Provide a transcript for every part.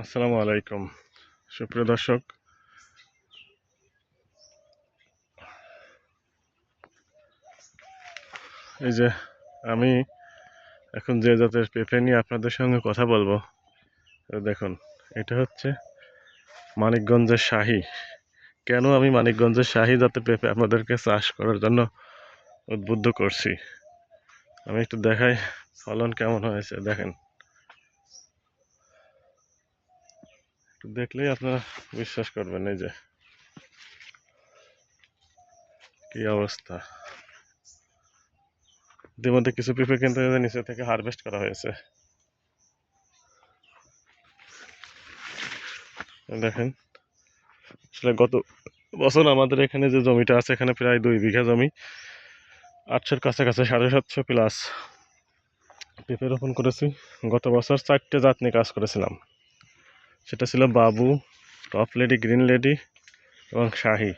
আসসালামু আলাইকুম। সুপ্রিয় দর্শক, এই যে আমি এখন যে জাতের পেঁপে নিয়ে আপনাদের সঙ্গে কথা বলব দেখুন, এটা হচ্ছে মানিকগঞ্জের শাহী। কেন আমি মানিকগঞ্জের শাহী জাতের পেঁপে আপনাদেরকে চাষ করার জন্য উদ্বুদ্ধ করছি? আমি একটু দেখাই ফলন কেমন হয়েছে, দেখেন। দেখলেই আপনারা বিশ্বাস করবেন, এই যে। কি অবস্থা। ইতিমধ্যে কিছু পেঁপে কিন্তু নিচে থেকে হারভেস্ট করা হয়েছে। দেখেন, আসলে গত বছর আমাদের এখানে যে জমিটা আছে, এখানে প্রায় দুই বিঘা জমি, আটশোর কাছাকাছি সাড়ে সাতশো প্লাস পেঁপে রোপণ করেছি। গত বছর চারটে জাত নিয়ে কাজ করেছিলাম। সেটা ছিল বাবু টপ লেডি গ্রিন লেডি এবং শাহি।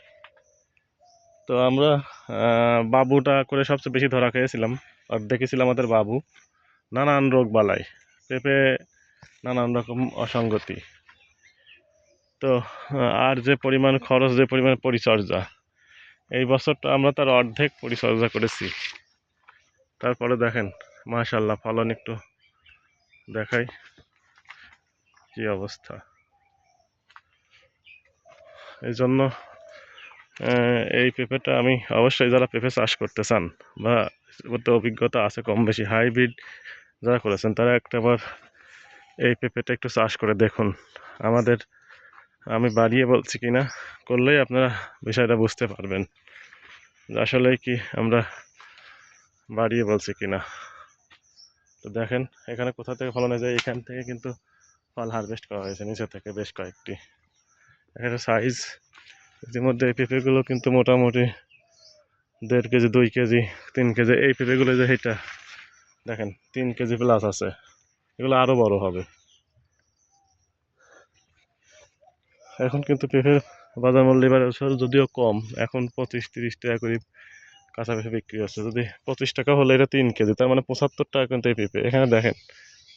তো আমরা বাবুটা করে সবচেয়ে বেশি ধরা খেয়েছিলাম। আর দেখেছিলাম আমাদের বাবু নানান রোগ বালাই, পেঁপে, নানান রকম অসঙ্গতি। তো আর যে পরিমাণ খরচ, যে পরিমাণ পরিচর্যা, এই বছরটা আমরা তার অর্ধেক পরিচর্যা করেছি। তারপরে দেখেন মাশাল্লাহ ফলন একটু দেখাই। কি অবস্থা? এই জন্য এই পেঁপেটা আমি অবশ্যই যারা পেঁপে চাষ করতে চান বা করতে অভিজ্ঞতা আছে কম বেশি, হাইব্রিড যারা করেছেন, তারা একটা একটাবার এই পেঁপেটা একটু চাষ করে দেখুন। আমাদের, আমি বাড়িয়ে বলছি কি না, করলেই আপনারা বিষয়টা বুঝতে পারবেন আসলে কি আমরা বাড়িয়ে বলছি কি না। তো দেখেন, এখানে কোথা থেকে ফলন যায় এখান থেকে কিন্তু ফল হারভেস্ট করা হয়েছে, নিচে থেকে বেশ কয়েকটি। এখানে সাইজ ইতিমধ্যে এই পেঁপেগুলো কিন্তু মোটামুটি দেড় কেজি, দুই কেজি, তিন কেজি, এই পেঁপেগুলো যে এটা, দেখেন, তিন কেজি প্লাস আছে। এগুলো আরও বড় হবে। এখন কিন্তু পেঁপের বাজার মূল্য এবার যদিও কম, এখন পঁচিশ, তিরিশ টাকা করে কাঁচা পেঁপে বিক্রি হচ্ছে। যদি পঁচিশ টাকা হলে এটা তিন কেজি, তার মানে পঁচাত্তর টাকা কিন্তু এই পেঁপে। এখানে দেখেন,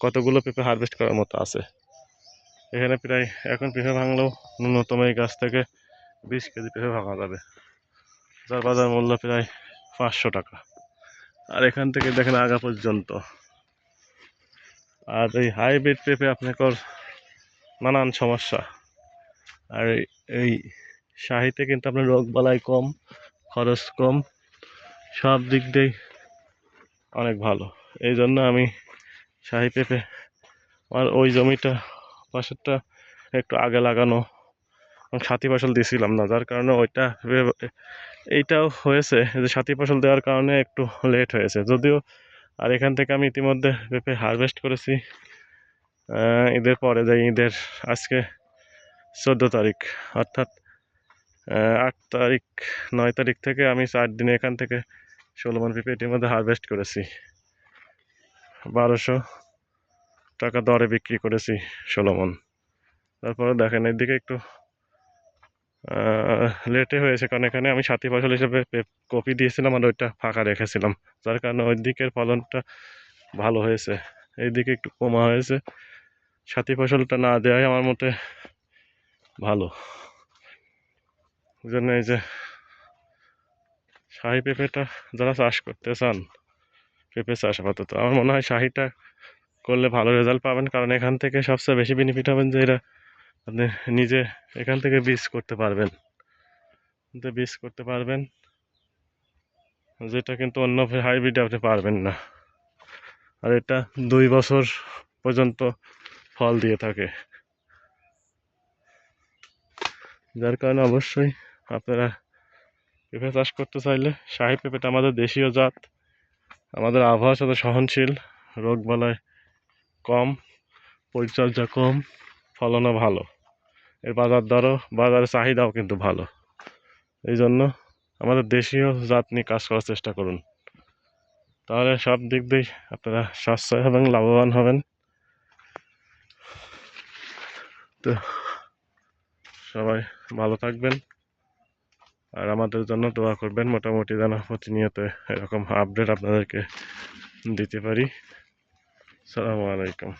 কতগুলো পেঁপে হারভেস্ট করার মতো আছে। এখানে প্রায় এখন পেঁপে ভাঙলেও ন্যূনতম এই গাছ থেকে বিশ কেজি পেঁপে ভাঙা যাবে। যার বাজার মূল্য প্রায় পাঁচশো টাকা। আর এখান থেকে দেখেন আগা পর্যন্ত। আর এই হাইব্রিড পেঁপে আপনার নানান সমস্যা। আর এই- শাহিতে কিন্তু আপনার রোগ বালাই কম, খরচ কম, সব দিক দিয়েই অনেক ভালো। এই জন্য আমি শাহি পেঁপে আমার ওই জমিটা পাশেরটা একটু আগে লাগানো সাথী ফসল দিয়েছিলাম না, যার কারণে ওইটা এইটাও হয়েছে যে সাথী ফসল দেওয়ার কারণে একটু লেট হয়েছে। যদিও আর এখান থেকে আমি ইতিমধ্যে পেঁপে হারভেস্ট করেছি ঈদের পরে যাই ঈদের আজকে চোদ্দ তারিখ, অর্থাৎ আট তারিখ, নয় তারিখ থেকে আমি চার দিনে এখান থেকে ষোলো মন পেঁপে এটির মধ্যে হারভেস্ট করেছি। বারোশো টাকা দরে বিক্রি করেছি ষোলো মন তারপরে দেখেন এদিকে একটু লেটে হয়েছে কারণ এখানে আমি সাথী ফসল হিসেবে কপি দিয়েছিলাম আর ওইটা ফাঁকা রেখেছিলাম। যার কারণে ওই দিকের ফলনটা ভালো হয়েছে। এইদিকে একটু কমা হয়েছে। সাথী ফসলটা না দেওয়াই আমার মতে ভালো। জন্য এই যে শাহি পেঁপেটা যারা চাষ করতে চান, পেঁপে চাষ আপাতত, আমার মনে হয় শাহিটা করলে ভালো রেজাল্ট পাবেন। কারণ এখান থেকে সবচেয়ে বেশি বেনিফিট হবেন যে এরা আপনি নিজে এখান থেকে বীজ করতে পারবেন। বীজ করতে পারবেন, যেটা কিন্তু অন্য হাইব্রিডে আপনি পারবেন না। আর এটা দুই বছর পর্যন্ত ফল দিয়ে থাকে। যার কারণে অবশ্যই আপনারা পেঁপে চাষ করতে চাইলে শাহি পেঁপেটা আমাদের দেশীয় জাত, আমাদের আবহাওয়ার সাথে সহনশীল, রোগ বালাই কম, পরিচর্যা কম, ফলনও ভালো। এর বাজার দরও, বাজারের চাহিদাও কিন্তু ভালো। এই জন্য আমাদের দেশীয় জাত নিয়ে কাজ করার চেষ্টা করুন। তাহলে সব দিক দিয়েই আপনারা সাশ্রয় হবেন লাভবান হবেন। তো সবাই ভালো থাকবেন। আর আমাদের জন্য দোয়া করবেন। মোটামুটি যেন প্রতিনিয়ত এরকম আপডেট আপনাদেরকে দিতে পারি। সালামু আলাইকুম।